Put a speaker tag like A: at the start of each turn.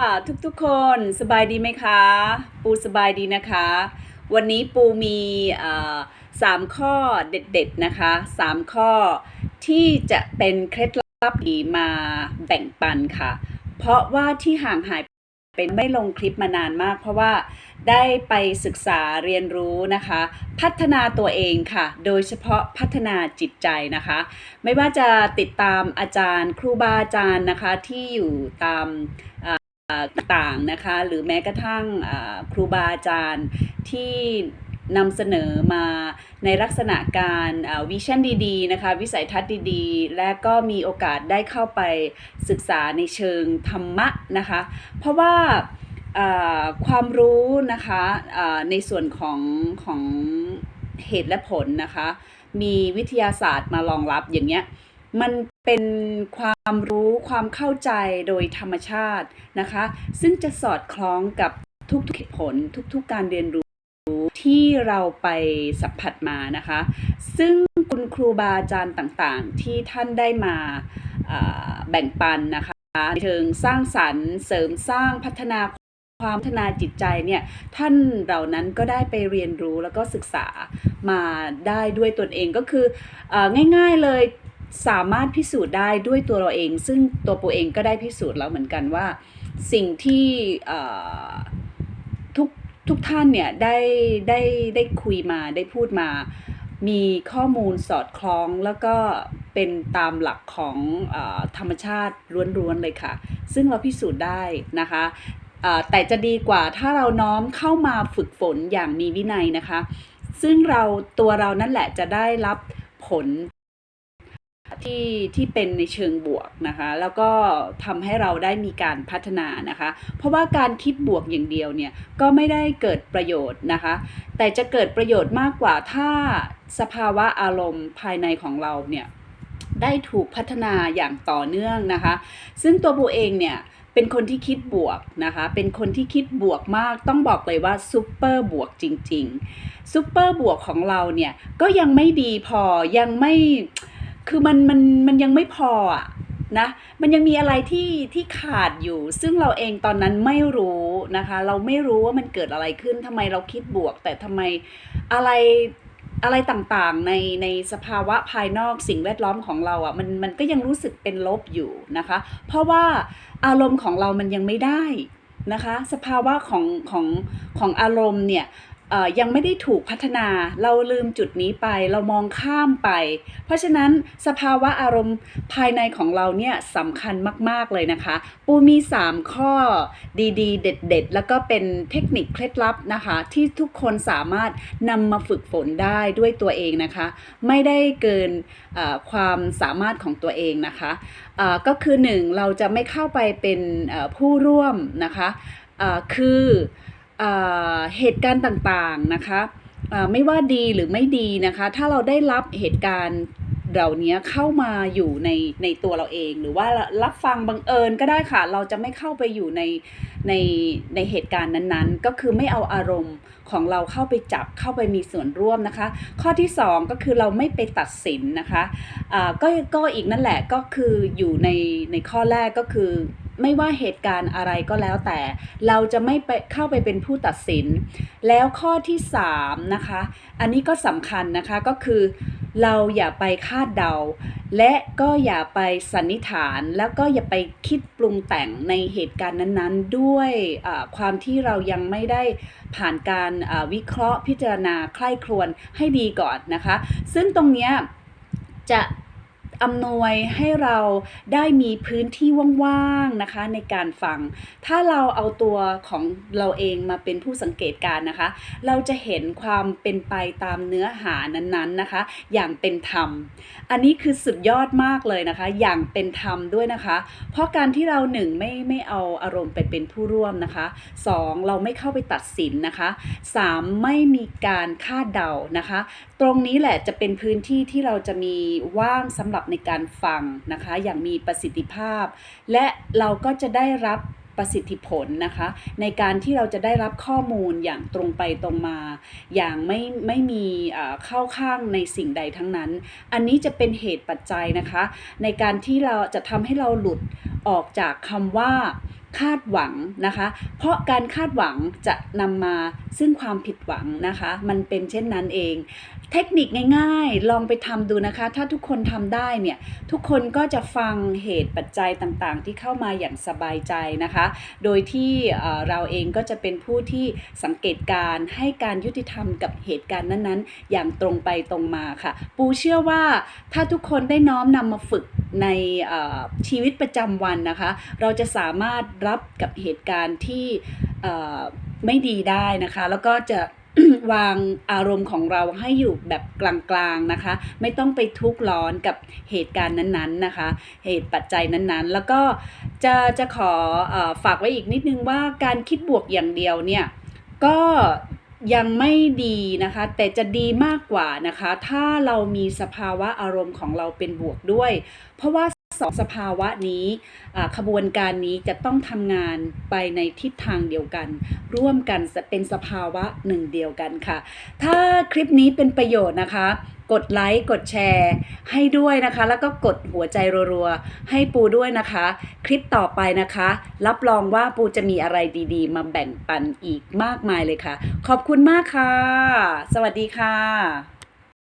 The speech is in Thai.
A: ค่ะทุกๆคนสบายดีไหมคะ ปูสบายดีนะคะ วันนี้ปูมีอ่อสามข้อเด็ดๆนะคะสามข้อที่จะเป็นเคล็ดลับดีมาแบ่งปันค่ะ เพราะว่าที่ห่างหายเป็นไม่ลงคลิปมานานมาก เพราะว่าได้ไปศึกษาเรียนรู้นะคะ พัฒนาตัวเองค่ะ โดยเฉพาะพัฒนาจิตใจนะคะ ไม่ว่าจะติดตามอาจารย์ ครูบาอาจารย์นะคะที่อยู่ตาม ต่างนะคะ หรือแม้กระทั่งครูบาอาจารย์ที่นำเสนอมาในลักษณะการวิชั่นดีๆนะคะวิสัยทัศน์ดีๆ และก็มีโอกาสได้เข้าไปศึกษาในเชิงธรรมะนะคะ เพราะว่าความรู้นะคะในส่วนของของเหตุและผลนะคะ มีวิทยาศาสตร์มารองรับอย่างเงี้ย มันเป็นความรู้ความเข้าใจโดยธรรมชาตินะคะ ซึ่งจะสอดคล้องกับทุกๆเหตุผลทุกๆการเรียนรู้ที่เราไปสัมผัสมานะคะ ซึ่งคุณครูบาอาจารย์ต่างๆ ที่ท่านได้มาแบ่งปันนะคะในเชิงสร้างสรรค์ เสริมสร้างพัฒนาความพัฒนาจิตใจเนี่ยท่านเหล่านั้นก็ได้ไปเรียนรู้แล้วก็ศึกษามาได้ด้วยตนเองก็คืออง่ายๆเลย สามารถพิสูจน์ได้ด้วยตัวเราเอง ซึ่งตัวปูเองก็ได้พิสูจน์แล้วเหมือนกันว่า สิ่งที่ทุกทุกท่านเนี่ยได้ได้ได้คุยมาได้พูดมา มีข้อมูลสอดคล้องแล้วก็เป็นตามหลักของอธรรมชาติล้วนๆเลยค่ะ ซึ่งเราพิสูจน์ได้นะคะแต่จะดีกว่าถ้าเราน้อมเข้ามาฝึกฝนอย่างมีวินัยนะคะ ซึ่งเราตัวเรานั่นแหละจะได้รับผล ที่ที่เป็นในเชิงบวกนะคะ แล้วก็ทำให้เราได้มีการพัฒนานะคะ เพราะว่าการคิดบวกอย่างเดียวเนี่ยก็ไม่ได้เกิดประโยชน์นะคะ แต่จะเกิดประโยชน์มากกว่าถ้าสภาวะอารมณ์ภายในของเราเนี่ยได้ถูกพัฒนาอย่างต่อเนื่องนะคะ ซึ่งตัวบูเองเนี่ยเป็นคนที่คิดบวกนะคะ เป็นคนที่คิดบวกมาก ต้องบอกเลยว่าซูเปอร์บวกจริง ๆซูเปอร์บวกของเราเนี่ยก็ยังไม่ดีพอ ยังไม่ คือมันมันมันยังไม่พออะนะมันยังมีอะไรที่ที่ขาดอยู่ ซึ่งเราเองตอนนั้นไม่รู้นะคะ เราไม่รู้ว่ามันเกิดอะไรขึ้นทำไมเราคิดบวก แต่ทำไมอะไรอะไรต่างๆในในสภาวะภายนอกสิ่งแวดล้อมของเราอะมันมันก็ยังรู้สึกเป็นลบอยู่นะคะ เพราะว่าอารมณ์ของเรามันยังไม่ได้นะคะ สภาวะของของของอารมณ์เนี่ย ยังไม่ได้ถูกพัฒนา เราลืมจุดนี้ไป เรามองข้ามไป เพราะฉะนั้นสภาวะอารมณ์ภายในของเราเนี่ยสำคัญมาก ๆ เลยนะคะ ปูมี 3 ข้อดี ๆ เด็ด ๆ แล้วก็เป็นเทคนิคเคล็ดลับนะคะ ที่ทุกคนสามารถนำมาฝึกฝนได้ด้วยตัวเองนะคะ ไม่ได้เกินความสามารถของตัวเองนะคะเอ่อก็คือ 1 เราจะไม่เข้าไปเป็นผู้ร่วมนะคะเอ่อคือ เหตุการณ์ต่างๆนะคะไม่ว่าดีหรือไม่ดีนะคะ ถ้าเราได้รับเหตุการณ์เหล่านี้เข้ามาอยู่ในในตัวเราเอง หรือว่ารับฟังบังเอิญก็ได้ค่ะ เราจะไม่เข้าไปอยู่ในในในเหตุการณ์นั้นๆ ก็คือไม่เอาอารมณ์ของเราเข้าไปจับเข้าไปมีส่วนร่วมนะคะ ข้อที่ 2 ก็คือเราไม่ไปตัดสินนะคะอ่าก็ก็อีกนั่นแหละก็คืออยู่ในในข้อแรกก็คือ ไม่ว่าเหตุการณ์อะไรก็แล้วแต่ เราจะไม่ไปเข้าไปเป็นผู้ตัดสิน แล้วข้อที่3นะคะอันนี้ก็สำคัญนะคะก็คือเราอย่าไปคาดเดา และก็อย่าไปสันนิษฐานแล้วก็อย่าไปคิดปรุงแต่งในเหตุการณ์นั้นๆ ด้วยความที่เรายังไม่ได้ผ่านการวิเคราะห์พิจารณาใคร่ครวญให้ดีก่อนนะคะ ซึ่งตรงเนี้ยจะ อำนวยให้เราได้มีพื้นที่ว่างๆนะคะในการฟัง ถ้าเราเอาตัวของเราเองมาเป็นผู้สังเกตการนะคะ เราจะเห็นความเป็นไปตามเนื้อหานั้นๆนะคะ อย่างเป็นธรรม อันนี้คือสุดยอดมากเลยนะคะ อย่างเป็นธรรมด้วยนะคะ เพราะการที่เราหนึ่งไม่ไม่เอาอารมณ์ไปเป็นผู้ร่วมนะคะสองเราไม่เข้าไปตัดสินนะคะสามไม่มีการคาดเดานะคะ ตรงนี้แหละจะเป็นพื้นที่ที่เราจะมีว่างสำหรับในการฟังนะคะ อย่างมีประสิทธิภาพ และเราก็จะได้รับประสิทธิผลนะคะ ในการที่เราจะได้รับข้อมูลอย่างตรงไปตรงมา อย่างไม่ไม่มีเอ่อเข้าข้างในสิ่งใดทั้งนั้น อันนี้จะเป็นเหตุปัจจัยนะคะ ในการที่เราจะทำให้เราหลุดออกจากคำว่า คาดหวังนะคะ เพราะการคาดหวังจะนำมาซึ่งความผิดหวังนะคะ มันเป็นเช่นนั้นเอง เทคนิคง่ายๆ ลองไปทำดูนะคะ ถ้าทุกคนทำได้เนี่ย ทุกคนก็จะฟังเหตุปัจจัยต่างๆ ที่เข้ามาอย่างสบายใจนะคะ โดยที่เราเองก็จะเป็นผู้ที่สังเกตการให้การยุติธรรมกับเหตุการณ์นั้นๆ อย่างตรงไปตรงมาค่ะ ปูเชื่อว่าถ้าทุกคนได้น้อมนำมาฝึก ในชีวิตประจำวันนะคะ เราจะสามารถรับกับเหตุการณ์ที่ไม่ดีได้นะคะ แล้วก็จะวางอารมณ์ของเราให้อยู่แบบกลางๆนะคะ ไม่ต้องไปทุกข์ร้อนกับเหตุการณ์นั้นๆนะคะ เหตุปัจจัยนั้นๆ แล้วก็จะจะขอออฝากไว้อีกนิดนึงว่าการคิดบวกอย่างเดียวเนี่ยก็ ยังไม่ดีนะคะ แต่จะดีมากกว่านะคะ ถ้าเรามีสภาวะอารมณ์ของเราเป็นบวกด้วย เพราะว่า สองสภาวะนี้ขบวนการนี้จะต้องทำงานไปในทิศทางเดียวกัน ร่วมกันเป็นสภาวะหนึ่งเดียวกันค่ะ ถ้าคลิปนี้เป็นประโยชน์นะคะ กดไลค์กดแชร์ให้ด้วยนะคะ แล้วก็กดหัวใจรัวๆ ให้ปูด้วยนะคะ คลิปต่อไปนะคะ รับรองว่าปูจะมีอะไรดีๆ มาแบ่งปันอีกมากมายเลยค่ะ ขอบคุณมากค่ะ สวัสดีค่ะ